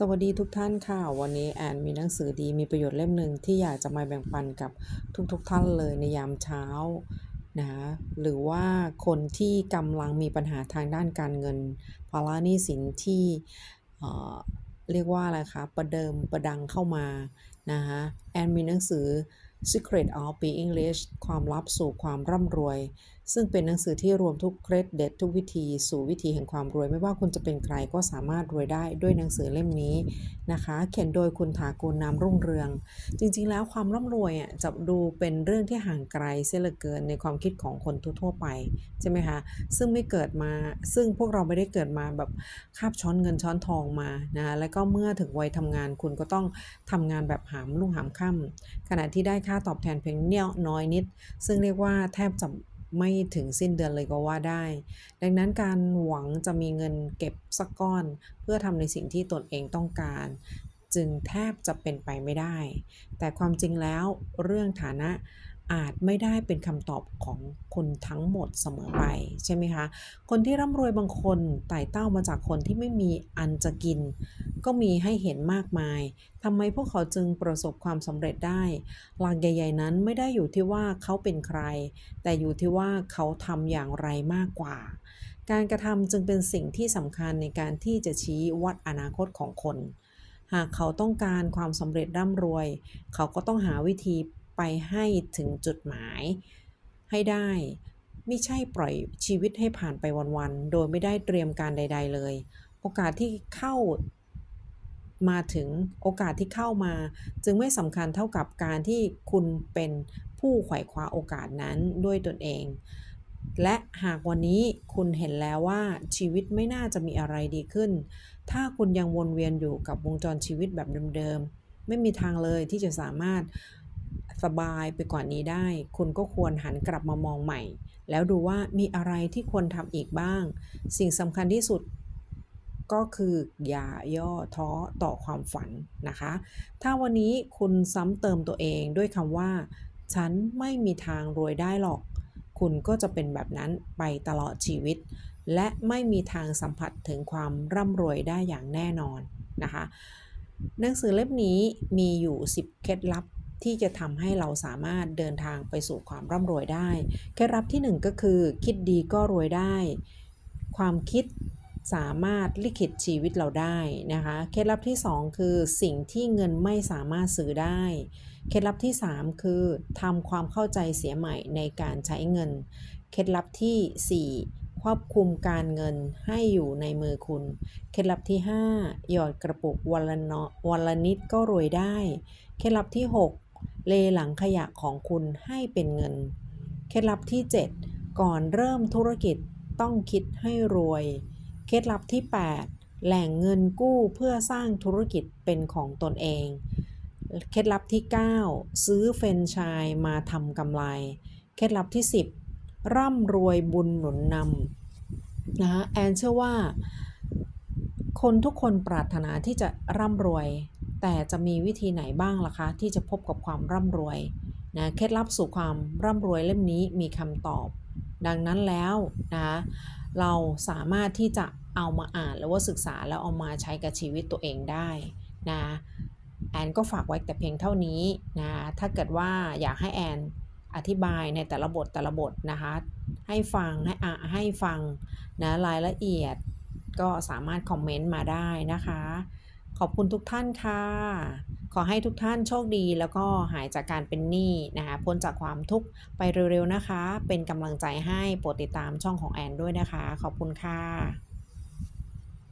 สวัสดีทุกท่านค่ะ วันนี้แอนมีหนังสือดีมีประโยชน์เล่มหนึ่งที่อยากจะมาแบ่งปันกับทุกๆทท่านเลยในยามเช้านะหรือว่าคนที่กำลังมีปัญหาทางด้านการเงินภาระหนี้สินที่เเรียกว่าอะไรคะประเดิมประดังเข้ามานะคะแอนมีหนังสือ Secret of Being Rich ความลับสู่ความร่ำรวย ซึ่งเป็นหนังสือที่รวมทุกเคล็ดเด็ดทุกวิธี สู่วิธีแห่งความรวย ไม่ว่าคุณจะเป็นใครก็สามารถรวยได้ด้วยหนังสือเล่มนี้นะคะ เขียนโดยคุณถากูลนามรุ่งเรือง จริงๆ แล้วความร่ำรวยอะจะดูเป็นเรื่องที่ห่างไกลเสียเหลือเกินในความคิดของคนทั่วๆไปใช่ไหมคะซึ่งไม่เกิดมาซึ่งพวกเราไม่ได้เกิดมาแบบคาบช้อนเงินช้อนทองมานะแล้วก็เมื่อถึงวัยทำงานคุณก็ต้องทำงานแบบหามลุ่งหามค่ำขณะที่ได้ค่าตอบแทนเพียงเนี่ยน้อยนิด ซึ่งเรียกว่าแทบจะ ไม่ถึงสิ้นเดือนเลยก็ว่าได้ ดังนั้นการหวังจะมีเงินเก็บสักก้อน เพื่อทำในสิ่งที่ตนเองต้องการ จึงแทบจะเป็นไปไม่ได้ แต่ความจริงแล้วเรื่องฐานะ อาจไม่ได้เป็นคำตอบของคนทั้งหมดเสมอไปใช่ไหมคะ คนที่ร่ำรวยบางคนไต่เต้ามาจากคนที่ไม่มีอันจะกิน ก็มีให้เห็นมากมายทำไมพวกเขาจึงประสบความสำเร็จได้ หลักใหญ่ๆนั้นไม่ได้อยู่ที่ว่าเขาเป็นใคร แต่อยู่ที่ว่าเขาทำอย่างไรมากกว่า การกระทำจึงเป็นสิ่งที่สำคัญในการที่จะชี้วัดอนาคตของคน หากเขาต้องการความสำเร็จร่ำรวย เขาก็ต้องหาวิธี ไปให้ถึงจุดหมายให้ได้ ไม่ใช่ปล่อยชีวิตให้ผ่านไปวันๆ โดยไม่ได้เตรียมการใด ๆ เลย โอกาสที่เข้ามาถึงโอกาสที่เข้ามา จึงไม่สำคัญเท่ากับการที่คุณเป็นผู้ไขว่คว้าโอกาสนั้นด้วยตนเอง และหากวันนี้คุณเห็นแล้วว่าชีวิตไม่น่าจะมีอะไรดีขึ้น ถ้าคุณยังวนเวียนอยู่กับวงจรชีวิตแบบเดิมๆ ไม่มีทางเลยที่จะสามารถ สบายไปกว่านี้ได้ คุณก็ควรหันกลับมามองใหม่ แล้วดูว่ามีอะไรที่ควรทำอีกบ้าง สิ่งสำคัญที่สุดก็คืออย่าย่อท้อต่อความฝันนะคะ ถ้าวันนี้คุณซ้ำเติมตัวเองด้วยคำว่า ฉันไม่มีทางรวยได้หรอก คุณก็จะเป็นแบบนั้นไปตลอดชีวิต และไม่มีทางสัมผัสถึงความร่ำรวยได้อย่างแน่นอนนะคะ หนังสือเล่มนี้มีอยู่ 10 เคล็ดลับ ที่จะทำให้เราสามารถเดินทางไปสู่ความร่ำรวยได้เคล็ดลับที่ 1 ก็คือ คิดดีก็รวยได้ ความคิดสามารถลิขิตชีวิตเราได้นะคะเคล็ดลับที่ 2 คือสิ่งที่เงินไม่สามารถซื้อได้เคล็ดลับที่ 3 คือทำความเข้าใจเสียใหม่ในการใช้เงินเคล็ดลับที่ 4 ควบคุมการเงินให้อยู่ในมือคุณ เคล็ดลับที่ 5 หยอดกระปุกวันละนวันละนิดก็รวยได้ เคล็ดลับที่ 6 เลหลังขยะของคุณให้เป็นเงิน เคล็ดลับที่ 7 ก่อนเริ่มธุรกิจต้องคิดให้รวย เคล็ดลับที่ 8 แหล่งเงินกู้เพื่อสร้างธุรกิจเป็นของตนเอง เคล็ดลับที่ 9 ซื้อเฟรนไชส์มาทำกำไร เคล็ดลับที่ 10 ร่ำรวยบุญหนุนนำนะคะแอนเชื่อว่าคนทุกคนปรารถนาที่จะร่ำรวย แต่จะมีวิธีไหนบ้างล่ะคะ ที่จะพบกับความร่ำรวยนะเคล็ดลับสู่ความร่ำรวยเล่มนี้มีคำตอบ ดังนั้นแล้วนะคะเราสามารถที่จะเอามาอ่านหรือว่าศึกษาแล้วเอามาใช้กับชีวิตตัวเองได้นะแอนก็ฝากไว้แต่เพียงเท่านี้นะถ้าเกิดว่าอยากให้แอนอธิบายในแต่ละบทแต่ละบทนะคะให้ฟังให้อ่าให้ฟังนะรายละเอียดก็สามารถคอมเมนต์มาได้นะคะ ขอบคุณทุกท่านค่ะ ขอให้ทุกท่านโชคดีแล้วก็หายจากการเป็นหนี้นะคะ พ้นจากความทุกข์ไปเร็วๆนะคะ เป็นกำลังใจให้โปรดติดตามช่องของแอนด้วยนะคะ ขอบคุณค่ะ